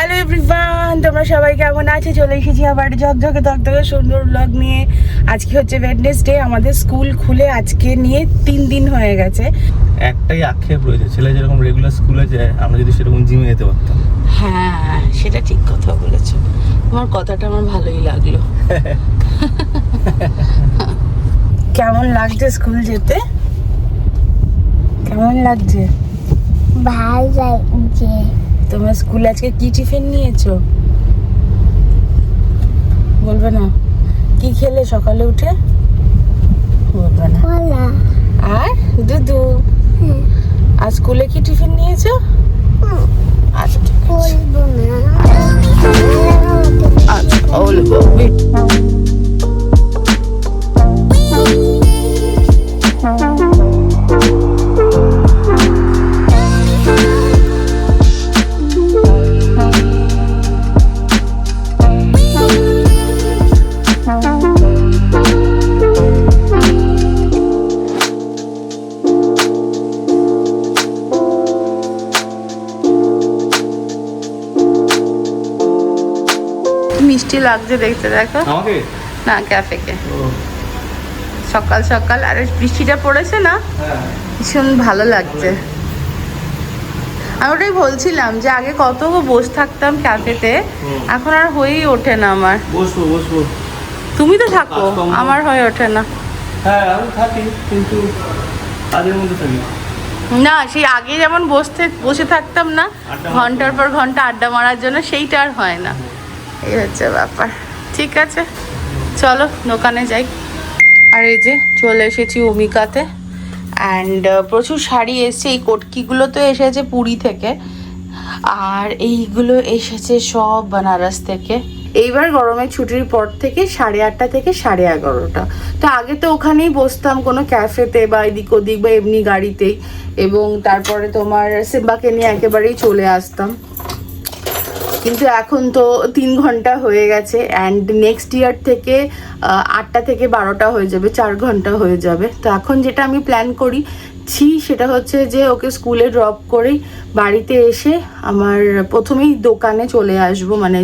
Hello everyone তোমরা সবাই কেমন আছে? চলে এসেছি আবার ঝকঝকে তকতকে সুন্দর ব্লগ নিয়ে। আজকে হচ্ছে ওয়েডনেসডে আমাদের স্কুল খুলে আজকে নিয়ে তিন দিন হয়ে গেছে। একটাই আক্ষেপ রয়েছে ছেলে যেরকম রেগুলার স্কুলে যায় আমরা যদি সেরকম জিমে যেতে পারতাম। হ্যাঁ সেটা ঠিক কথা বলেছ। তোমার কথাটা আমার ভালোই লাগল। কেমন লাগছে স্কুল যেতে? কেমন লাগছে? ভালো লাগছে। তোমার স্কুল আজকে কি টিফিন নিয়েছো? বলবে না। কি খেলে সকালে উঠে? বলবে না। আর দুধু? হুম। আর স্কুলে কি টিফিন নিয়েছো? আচ্ছা ঠিক আছে। বলব না। আচ্ছা বলব। মিষ্টি লাগছে দেখতে দেখো। আমাকে? না ক্যাফেকে। সকাল সকাল। আর বৃষ্টিটা পড়েছে না? হ্যাঁ। ভীষণ ভালো লাগছে। আমি ওটাই বলছিলাম যে আগে কত বসে থাকতাম ক্যাফেতে এখন আর হয়েই ওঠে না আমার। বসবো বসবো। তুমি তো থাকো আমার হয়ে ওঠে না। হ্যাঁ আমি থাকি কিন্তু কাজের মধ্যে থাকি। না সেই আগে যেমন বসতে বসে থাকতাম না ঘণ্টার পর ঘণ্টা আড্ডা মারার জন্য সেইটা আর হয় না। এই হচ্ছে ব্যাপার। ঠিক আছে? চলো, দোকানে যাই। আর এই যে চলে এসেছি অমিকাতে। অ্যান্ড প্রচুর শাড়ি এসছে। এই কটকিগুলো তো এসেছে পুরী থেকে। আর এইগুলো এসেছে সব বেনারস থেকে। এইবার গরমের ছুটির পর থেকে সাড়ে আটটা থেকে সাড়ে এগারোটা। তো আগে তো ওখানেই বসতাম কোনো ক্যাফেতে বা এদিক ওদিক বা এমনি গাড়িতেই। এবং তারপরে তোমার সিম্বাকে নিয়ে একেবারেই চলে আসতাম। কিন্তু এখন তো তিন ঘণ্টা হয়ে গেছে অ্যান্ড নেক্সট ইয়ার থেকে আটটা থেকে বারোটা হয়ে যাবে, চার ঘণ্টা হয়ে যাবে। তো এখন যেটা আমি প্ল্যান করি, ছি, সেটা হচ্ছে যে ওকে স্কুলে ড্রপ করেই বাড়িতে এসে আমার প্রথমেই দোকানে চলে আসব মানে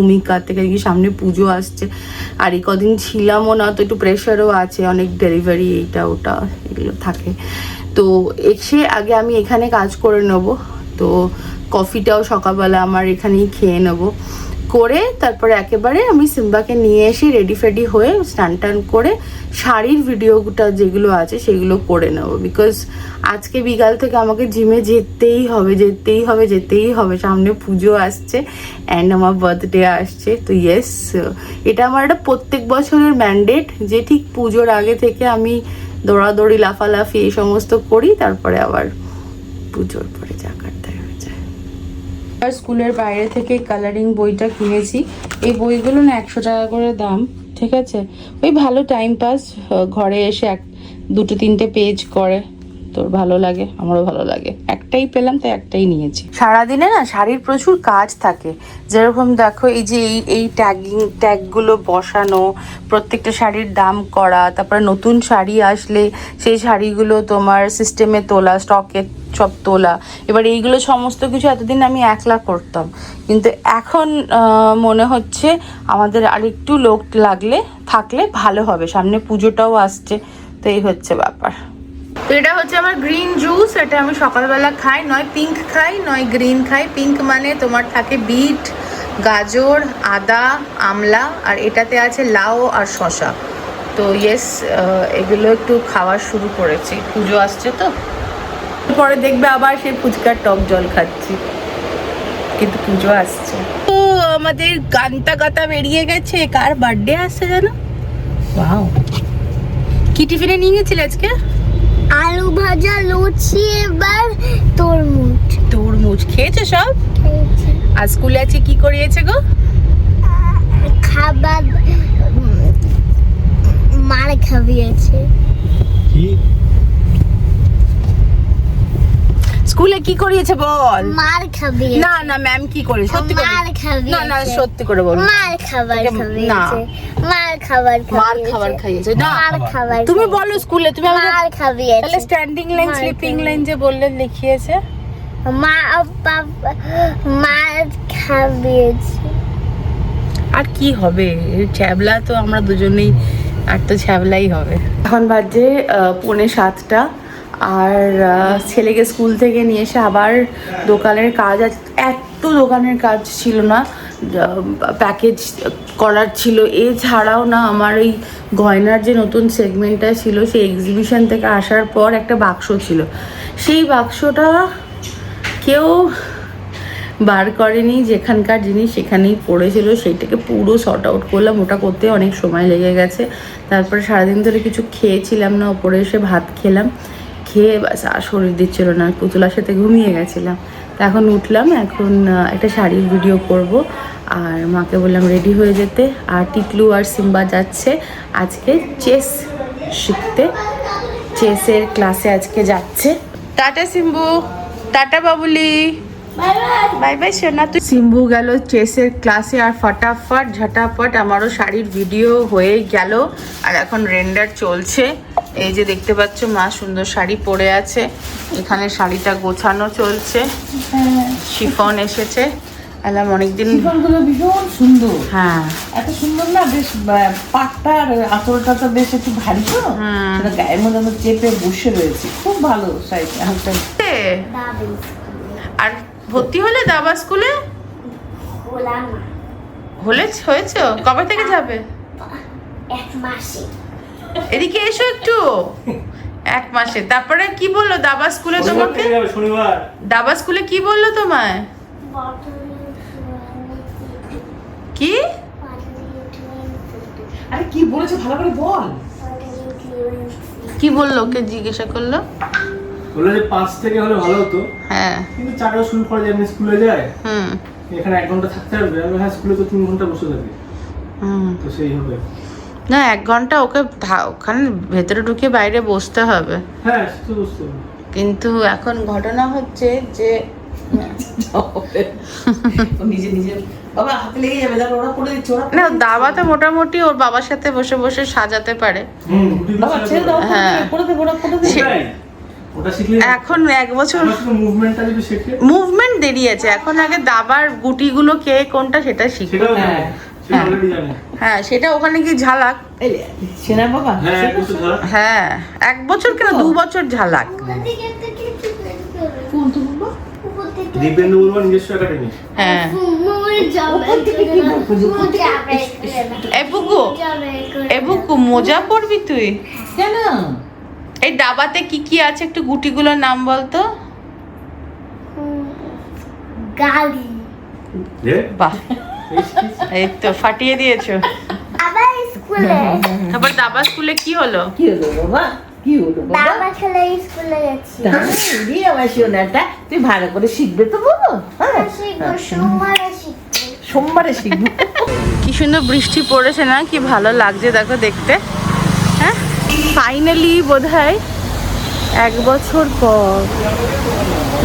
উমিকা থেকে কি সামনে পুজো আসছে। আর এই কদিন ছিলামও না, তো একটু প্রেশারও আছে, অনেক ডেলিভারি এইটা, ওটা, এগুলো থাকে। তো এসে আগে আমি এখানে কাজ করে নেব। তো কফিটাও সকালবেলা আমার এখানেই খেয়ে নেব। করে তারপরে একেবারে আমি সিম্বাকে নিয়ে এসে রেডি ফেডি হয়ে স্নান টান করে শাড়ির ভিডিওটা যেগুলো আছে সেগুলো করে নেব। বিকজ আজকে বিকাল থেকে আমাকে জিমে যেতেই হবে যেতেই হবে যেতেই হবে। সামনে পুজো আসছে অ্যান্ড আমার বার্থডে আসছে। তো ইয়েস এটা আমার একটা প্রত্যেক বছরের ম্যান্ডেট যে ঠিক পুজোর আগে থেকে আমি দৌড়াদৌড়ি, লাফালাফি এই সমস্ত করি, তারপরে আবার পুজোর পরে যা কাটতে যায় আর স্কুলের বাইরে থেকে কালারিং বইটা কিনেছি। এই বইগুলো না একশো টাকা করে দাম, ঠিক আছে? ওই ভালো টাইম পাস ঘরে এসে এক, দুটো, তিনটে পেজ করে। তোর ভালো লাগে, আমারও ভালো লাগে। একটাই পেলাম, তাই একটাই নিয়েছি। সারাদিনে না শাড়ির প্রচুর কাজ থাকে। যেরকম দেখো, এই যে এই এই ট্যাগিং ট্যাগগুলো বসানো, প্রত্যেকটা শাড়ির দাম করা, তারপরে নতুন শাড়ি আসলে সেই শাড়িগুলো তোমার সিস্টেমে তোলা স্টকে সব তোলা। এবার এইগুলো সমস্ত কিছু এতদিন আমি একলা করতাম। কিন্তু এখন মনে হচ্ছে আমাদের আরেকটু লোক লাগলে, থাকলে ভালো হবে। সামনে পুজোটাও আসছে, তো এই হচ্ছে ব্যাপার। এটা হচ্ছে আমার গ্রিন জুস এটা আমি সকালবেলা খাই, নয় পিঙ্ক খাই, নয় গ্রিন খাই। পিঙ্ক মানে তোমার থাকে বিট, গাজর, আদা, আমলা, আর এটাতে আছে লাউ আর শশা তো ইয়েস এগুলো একটু খাওয়া শুরু করেছি। পুজো আসছে তো? পরে দেখবে আবার সেই ফুচকার টক জল খাচ্ছি। কিন্তু পুজো আসছে। তো আমাদের গান্তা গাতা বেরিয়ে গেছে। কার বার্থডে আসছে জানো? ওয়াও কি টিফিনে নিয়ে গেছিল আজকে? আলু ভাজা লুচি এবার তরমুজ। তরমুজ। খেয়েছো সব? খেয়েছি। আর স্কুলে আছে কি করিয়েছে গো? খাবার মার খাবিয়েছে কি? স্কুলে কি করিয়েছে বল? মার খাবিয়েছে না না ম্যাম কি করে সত্যি করে মার খাবিয়েছে না না সত্যি করে বল। মার খাবার খাবিয়েছে না। মার খাবার মার খাবার খাইয়েছে। না। মার খাবার তুমি বলো স্কুলে তুমি আমাকে মার খাবিয়েছে তাহলে স্ট্যান্ডিং লাইন স্লিপিং লাইন যে বললে লিখিয়েছে? মা বাবা মার খাবিয়েছে আর কি হবে? ছ্যাবলা তো আমরা দুজনেই আর তো ছ্যাবলাই হবে। এখন বাজে আহ, পৌনে সাতটা। আর ছেলেকে স্কুল থেকে নিয়ে এসে আবার দোকানের কাজ এত দোকানের কাজ ছিল না প্যাকেজ করার ছিল। এছাড়াও না আমার এই গয়নার যে নতুন সেগমেন্টটা ছিল, সেই এক্সিবিশন থেকে আসার পর একটা বাক্স ছিল। সেই বাক্সটা কেউ বার করেনি, যেখানকার জিনিস সেখানেই পড়েছিল, সেইটাকে পুরো শর্ট আউট করলাম। ওটা করতে অনেক সময় লেগে গেছে। তারপরে সারাদিন ধরে কিছু খেয়েছিলাম না, ওপরে এসে ভাত খেলাম। খেয়ে বাস, আর শরীর দিচ্ছিল না পুতুলার সাথে ঘুমিয়ে গেছিলাম। তা এখন উঠলাম, এখন একটা শাড়ির ভিডিও করব। আর মাকে বললাম রেডি হয়ে যেতে। আর টিকলু আর সিম্বা যাচ্ছে আজকে চেস শিখতে। চেসের ক্লাসে আজকে যাচ্ছে। টাটা, সিম্বু। টাটা, বাবুলি। বাই বাই সোনা তুই সিম্বু গেল চেসের ক্লাসে আর ফটাফট ঝটাফট আমারও শাড়ির ভিডিও হয়ে গেল। আর এখন রেন্ডার চলছে। এই যে দেখতে পাচ্ছ মা সুন্দর শাড়ি পরে আছে। এখানে শাড়িটা গোছানো চলছে। শিফন এসেছে। এলাম অনেকদিন শিফনগুলো ভীষণ সুন্দর। হ্যাঁ। এত সুন্দর না বেশ পাটটা আর আঁচলটা তো বেশ একটু ভারী তো। সেটা গায়ের মধ্যে চেপে বসে রয়েছে। খুব ভালো শাড়িটা আর ভর্তি হলে দাবা স্কুলে? হলে হয়েছে? কবে থেকে যাবে? এদিকে এসো একটু। এক মাসে। তারপরে কি বলল দাবা স্কুলে তোমাকে? দাবা স্কুলে কি বলল তোমায়? কি? আরে কি বলেছে? ভালো করে বল। কি বলল? ওকে জিজ্ঞাসা করল। বলল যে পাঁচ থেকে হলে ভালো হতো। হ্যাঁ। কিন্তু চারটা শুরু করে স্কুলে যাই হুম। এখানে এক ঘণ্টা থাকতে আমি হ্যাঁ স্কুলে তো তিন ঘণ্টা বসে থাকি। হুম। তো সেই হবে। না এক ঘণ্টা ওকে ওখানে ভেতরে ঢুকে বাইরে বসতে হবে। হ্যাঁ সে তো বুঝতে হবে। কিন্তু এখন ঘটনা হচ্ছে যে না দাবাতে মোটামুটি ওর বাবার সাথে বসে বসে সাজাতে পারে। হ্যাঁ। এখন এক বছর মুভমেন্ট দেরি আছে। এখন আগে দাবার গুটিগুলো কে কোনটা সেটা শিখবে। হ্যাঁ। সেটা জানে। হ্যাঁ সেটা ওখানে কি ঝালাক। সেনা বাবা? হ্যাঁ ধর হ্যাঁ এক বছর কেন? দু বছর ঝালাক। কোন তো দীপেন্দু নিজস্ব একাডেমি। হ্যাঁ। ওপর থেকে কি বলব? এ বুকু এ বুকু মোজা পরবি তুই। কেন? এই ডাবাতে কি কি আছে? একটু গুটিগুলোর নাম বলতো। রে বাহ। এই তো ফাটিয়ে দিয়েছ। আবার স্কুলে। তারপর দাবা স্কুলে কি হলো? কি হলো বাবা? কি হলো বাবা? বাবা খেলে স্কুলে গেছি। তাই আমার সোনাটা তুই ভালো করে শিখবে তো বাবা হ্যাঁ? শিখব সোমবারে শিখব। সোমবারে শিখব। কি সুন্দর বৃষ্টি পড়েছে না? কি ভালো লাগছে দেখো দেখতে। হ্যাঁ ফাইনালি বোধ হয় এক বছর পর।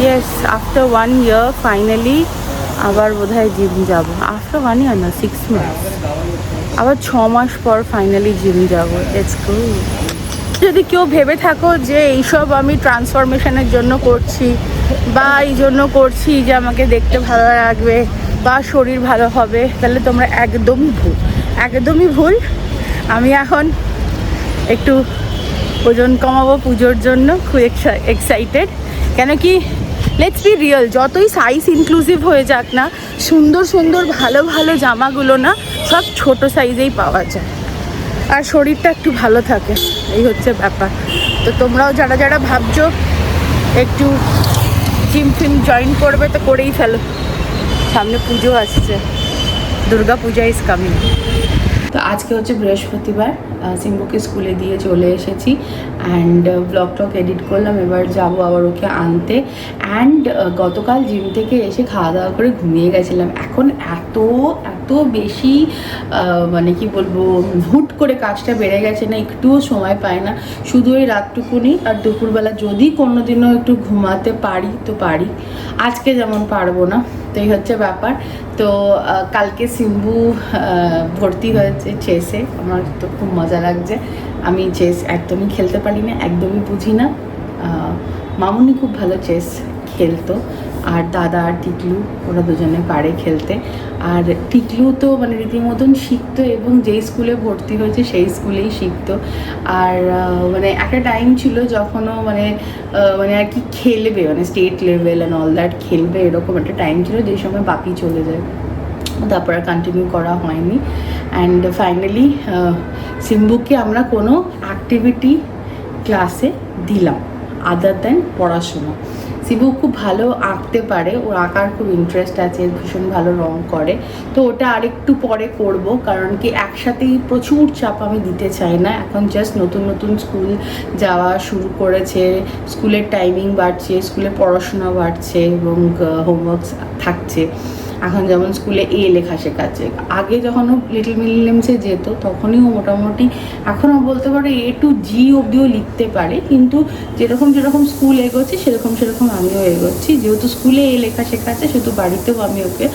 Yes after one year finally আবার বোধ হয় জিম যাব। আফটার ওয়ান ইয়ার না সিক্স মান্থস আবার ছ মাস পর ফাইনালি জিম যাব। লেটস গো যদি কেউ ভেবে থাকো যে এইসব আমি ট্রান্সফরমেশনের জন্য করছি, বা এই জন্য করছি যে আমাকে দেখতে ভালো লাগবে, বা শরীর ভালো হবে, তাহলে তোমরা একদমই ভুল। একদমই ভুল। আমি এখন একটু ওজন কমাবো পুজোর জন্য, খুব এক্সাইটেড কেন কি লেটস বি রিয়েল যতই সাইজ ইনক্লুসিভ হয়ে যাক না, সুন্দর সুন্দর ভালো ভালো জামাগুলো না, সব ছোট সাইজেই পাওয়া যায়। আর শরীরটা একটু ভালো থাকে, এই হচ্ছে ব্যাপার। তো তোমরাও যারা যারা ভাবছ, একটু জিম ফিম জয়েন করবে তো করেই ফেলো। সামনে পুজো আসছে। দুর্গা পূজা ইজ কামিং তো আজকে হচ্ছে বৃহস্পতিবার সিম্বুকে স্কুলে দিয়ে চলে এসেছি অ্যান্ড ব্লগ টক এডিট করলাম, এবার যাব আবার ওকে আনতে অ্যান্ড গতকাল জিম থেকে এসে খাওয়া দাওয়া করে ঘুমিয়ে গেছিলাম। এখন এত এত বেশি মানে কি বলব, হুট করে কাজটা বেড়ে গেছে না, একটুও সময় পায় না। শুধু ওই রাতটুকুনি আর দুপুরবেলা যদি কোনো দিনও একটু ঘুমাতে পারি তো পারি। আজকে যেমন পারব না তো এই হচ্ছে ব্যাপার। তো কালকে সিম্বু ভর্তি হয়েছে চেসে, আমার তো খুব মজা লাগছে। আমি চেস একদমই খেলতে পারি না একদমই বুঝি না। মামুনি খুব ভালো চেস খেলতো, আর দাদা আর টিকলু, ওরা দুজনে পারে খেলতে। আর টিকলু তো মানে রীতিমতন শিখতো এবং যেই স্কুলে ভর্তি হয়েছে সেই স্কুলেই শিখতো। আর মানে একটা টাইম ছিল যখনও মানে মানে আর কি খেলবে মানে state level and all that খেলবে, এরকম একটা টাইম ছিল যে সময় বাপি চলে যায়। তারপর আর কন্টিনিউ করা হয়নি। অ্যান্ড ফাইনালি সিম্বুকে আমরা কোনো অ্যাক্টিভিটি ক্লাসে দিলাম আদার দেন পড়াশোনা। সিম্বু খুব ভালো আঁকতে পারে, ওর আঁকার খুব ইন্টারেস্ট আছে, ভীষণ ভালো রং করে। তো ওটা আরেকটু পরে করব, কারণ কি একসাথেই প্রচুর চাপ আমি দিতে চাই না। এখন জাস্ট নতুন নতুন স্কুল যাওয়া শুরু করেছে স্কুলের টাইমিং বাড়ছে স্কুলে পড়াশোনা বাড়ছে এবং হোমওয়ার্কস থাকছে। এখন যেমন স্কুলে এ লেখা শেখাচ্ছে। আগে যখন ও লিটল মিলিয়ামসে যেত, তখনই ও মোটামুটি এখনও বলতে পারে এ টু জি অবধিও লিখতে পারে, কিন্তু যেরকম যেরকম স্কুল এগোচ্ছে, সেরকম সেরকম আমিও এগোচ্ছি। যেহেতু স্কুলে এ লেখা শেখাচ্ছে, সেহেতু বাড়িতেও আমি ওকে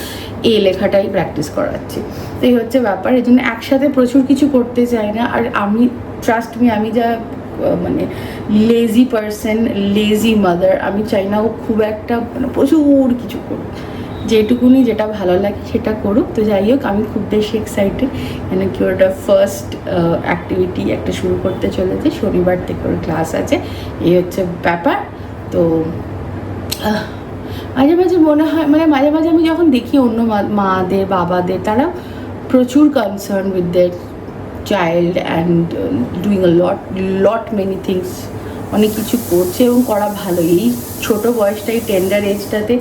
এ লেখাটাই প্র্যাকটিস করাচ্ছি। তো এই হচ্ছে ব্যাপার, এই জন্য একসাথে প্রচুর কিছু করতে চাই না। আর আমি ট্রাস্ট মি আমি যা মানে লেজি পার্সন লেজি মাদার আমি চাই না ও খুব একটা মানে প্রচুর কিছু করুক। যেটুকুনি যেটা ভালো লাগে সেটা করুক। তো যাই হোক, আমি খুব বেশি এক্সাইটেড কেন কি ওটা ফার্স্ট অ্যাক্টিভিটি একটা শুরু করতে চলেছে। শনিবার থেকে ওর ক্লাস আছে। এই হচ্ছে ব্যাপার। তো মাঝে মাঝে মনে হয় মানে মাঝে মাঝে আমি যখন দেখি অন্য মাদের, বাবাদের তারা প্রচুর concern with their child and doing a lot lot many things অনেক কিছু করছে এবং করা ভালো। এই ছোট বয়সটাই টেন্ডার এজটাতে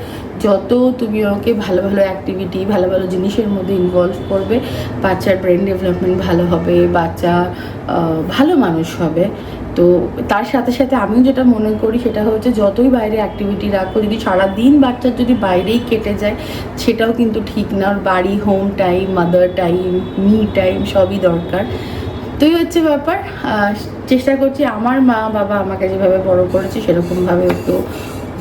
যত তুমি ওকে ভালো ভালো অ্যাক্টিভিটি ভালো ভালো জিনিসের মধ্যে ইনভলভ করবে, বাচ্চার ব্রেন ডেভেলপমেন্ট ভালো হবে, বাচ্চা ভালো মানুষ হবে। তো তার সাথে সাথে আমিও যেটা মনে করি সেটা হচ্ছে যতই বাইরে অ্যাক্টিভিটি রাখো, যদি সারাদিন বাচ্চার যদি বাইরেই কেটে যায়, সেটাও কিন্তু ঠিক না। ওর বাড়ি home time mother time me time সবই দরকার। তো এই হচ্ছে ব্যাপার। চেষ্টা করছি আমার মা বাবা আমাকে যেভাবে বড় করেছে সেরকমভাবে ওকেও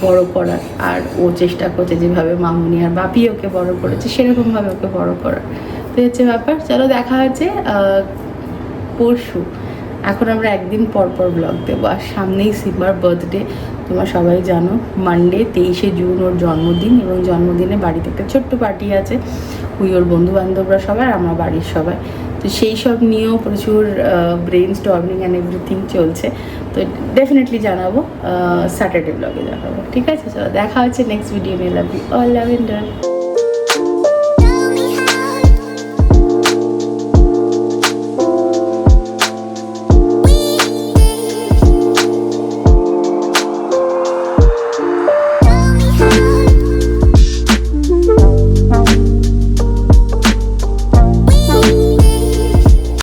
বড় করার, আর ও চেষ্টা করছে যেভাবে মামুনি আর বাপি ওকে বড় করেছে, সেরকমভাবে ওকে বড় করার। তো হচ্ছে ব্যাপার। চলো দেখা হচ্ছে পরশু। এখন আমরা একদিন পর পর ব্লগ দেবো। আর সামনেই সিম্বার বার্থডে তোমরা সবাই জানো মানডে তেইশে জুন ওর জন্মদিন এবং জন্মদিনে বাড়িতে একটা ছোট্ট পার্টি আছে। ওই ওর বন্ধু বান্ধবরা সবাই আর আমার বাড়ির সবাই। তো সেই সব নিয়েও প্রচুর ব্রেন স্টর্মিং অ্যান্ড এভরিথিং চলছে। তো ডেফিনেটলি জানাব স্যাটারডে ব্লগে জানাব। ঠিক আছে? চলো, দেখা হচ্ছে নেক্সট ভিডিও নিয়ে। Love you all love inter